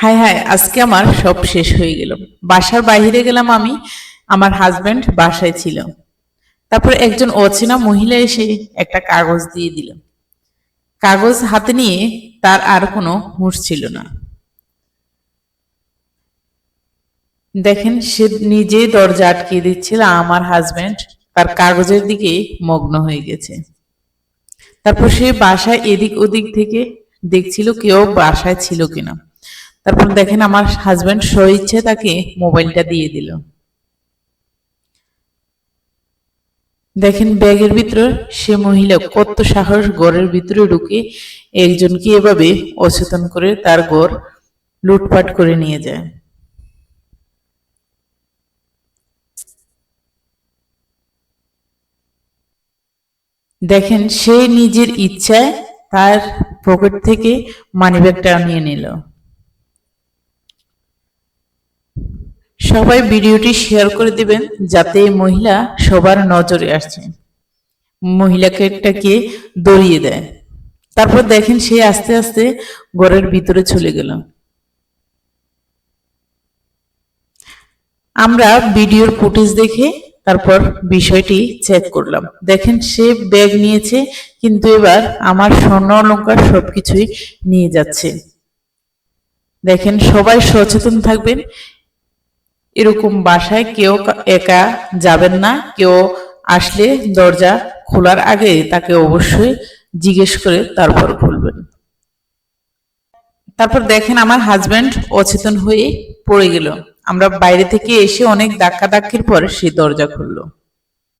হায় হায়, আজকে আমার সব শেষ হয়ে গেল। বাসার বাইরে গেলাম আমি, আমার হাজব্যান্ড বাসায় ছিল। তারপর একজন অচেনা মহিলা এসে একটা কাগজ দিয়ে দিল। কাগজ হাতে নিয়ে তার আর কোনো হুঁশ ছিল না। দেখেন, সে নিজে দরজা আটকে দিচ্ছিল, আমার হাজবেন্ড তার কাগজের দিকে মগ্ন হয়ে গেছে। তারপর সে বাসায় এদিক ওদিক থেকে দেখছিল কেউ বাসায় ছিল কিনা। তারপর দেখেন আমার হাজবেন্ড স্বইচ্ছে তাকে মোবাইলটা দিয়ে দিল। দেখেন ব্যাগের ভিতরে সে মহিলা কত সাহস গড়ের ভিতরে ঢুকে একজনকে এভাবে অচেতন করে তার ঘর লুটপাট করে নিয়ে যায়। দেখেন সে নিজের ইচ্ছায় তার পকেট থেকে মানিব্যাগটা নিয়ে নিল। সবাই ভিডিওটি শেয়ার করে দিবেন যাতে মহিলা সবার নজরে আসছে মহিলাকে একটাকে দড়িয়ে দেয়। তারপর দেখেন সে আস্তে আস্তে ঘরের ভিতরে চলে গেল। আমরা ভিডিওর ফুটেজ দেখে তারপর বিষয়টি চেক করলাম। দেখেন সে ব্যাগ নিয়েছে, কিন্তু এবার আমার স্বর্ণ অলঙ্কার সবকিছুই নিয়ে যাচ্ছে। দেখেন সবাই সচেতন থাকবেন এরকম বাসায় কেউ একা যাবেন না। কেউ আসলে দরজা খোলার আগে তাকে অবশ্যই জিজ্ঞেস করে তারপর খুলবেন। তারপর দেখেন আমার হাজব্যান্ড অচেতন হয়ে পড়ে গেল। আমরা বাইরে থেকে এসে অনেক ধাক্কা ধাক্কির পর সে দরজা খুললো।